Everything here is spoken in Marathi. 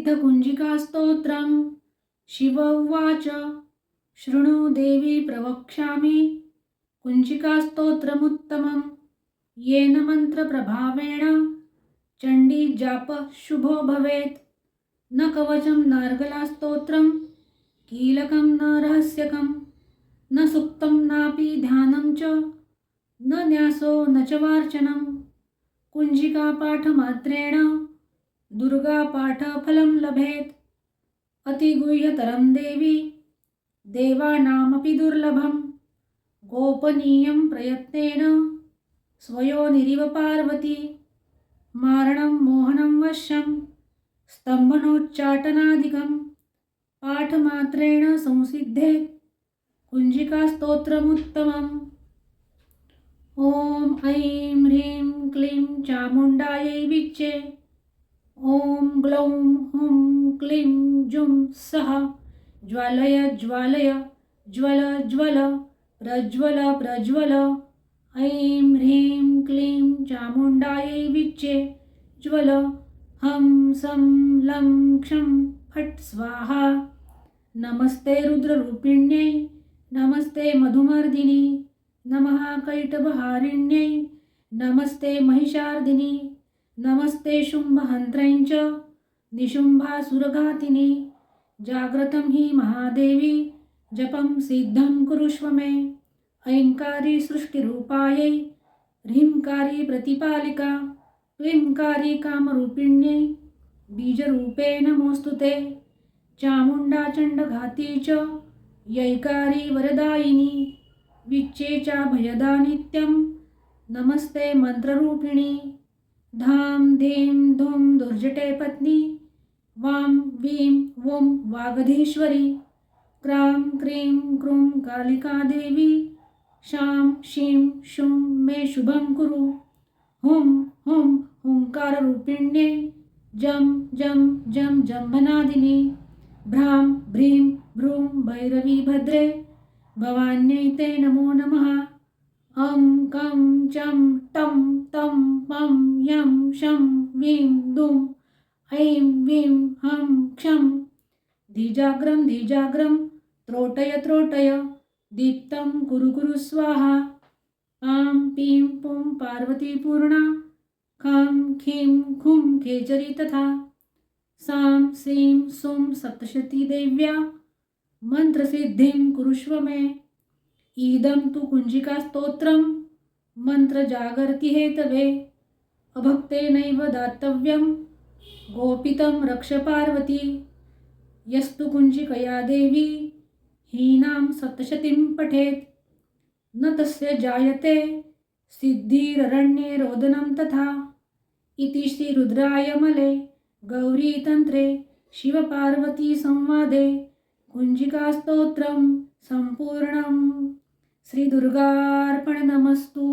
प्रसिद्धकुञ्जिकास्तोत्रं शिव उवाच शृणु देवी प्रवक्ष्यामि। कुञ्चिकास्तोत्रमुत्तमं येन मन्त्रप्रभावेण चण्डीजापः शुभो भवेत्। न कवचं नार्गलास्तोत्रं कीलकं न रहस्यकं न सुप्तं नापि ध्यानं च न न्यासो न च वार्चनं कुञ्जिकापाठमात्रेण दुर्गापाठफलं लभेत्। अतिगुह्यतरं देवी। देवानामपि दुर्लभं गोपनीयं प्रयत्नेन। स्वयोनिरिव पार्वती। मारणं मोहनं वश्यं स्तम्भनोच्चाटनादिकं पाठमात्रेण संसिद्धे। कुञ्जिकास्तोत्रमुत्तमम्। ॐ ऐं ह्रीं क्लीं चामुण्डायै विच्चे। ॐ ग्लौं हुं क्लीं जुं सः। ज्वालय ज्वालय ज्वल ज्वल प्रज्वल प्रज्वल। ऐं ह्रीं क्लीं चामुण्डायै विच्चे ज्वल। हं सं लं क्षं फट् स्वाहा। नमस्ते रुद्ररूपिण्यै नमस्ते मधुमर्दिनी नमः कैटभहारिण्यै नमस्ते महिषार्दिनी। नमस्ते शुंभहंत्रैंच निशुंभासुरघातिनी निशुम्भासुरघातिनी जाग्रतं हि महादेवी जपं सिद्धं कुरुष्व मे ऐंकारी सृष्टिरूपायै ह्रींकारी प्रतिपालिका क्लींकारी कामरूपिण्यै बीजरूपे नमोऽस्तु ते. चामुण्डाचण्डघाती च यैकारी वरदायिनी विच्चेचा भयदा नित्यं नमस्ते मन्त्ररूपिणी धां धीं धुं दुर्जटे पत्नी वां वीं वुं वागधीश्वरी क्रां क्रीं क्रूं कालिकादेवी शां शीं शुं मे शुभं कुरु हुं हुं हुङ्काररूपिण्ये जं जं जं जम्भनादिनी भ्रां भ्रीं भ्रूं भैरवी भद्रे भवान्यै ते नमो नमः। अं कं चं टं शं वीं दुं, ऐं वीं हं क्षं। धीजाग्रं धीजाग्रं, त्रोटय त्रोटय, दीप्तं, कुरु कुरु, स्वाहा। आं पीं, पुं पार्वतीपूर्णा खां, खीं, खुं खेचरी तथा। सां, सीं, सुं, सप्तशती देव्या। मन्त्रसिद्धिं कुरुष्व मे। इदं तु कुञ्जिकास्तोत्रं मन्त्रजागर्ति हेतवे। अभक्तेनैव दातव्यं गोपितं रक्ष पार्वती। यस्तु कुञ्जिकया देवी हीनां सप्तशतीं पठेत्। न तस्य जायते सिद्धिररण्ये रोदनं तथा। इति श्रीरुद्रायमले गौरीतन्त्रे शिवपार्वतीसंवादे कुञ्जिकास्तोत्रं सम्पूर्णं श्रीदुर्गार्पणनमस्तु।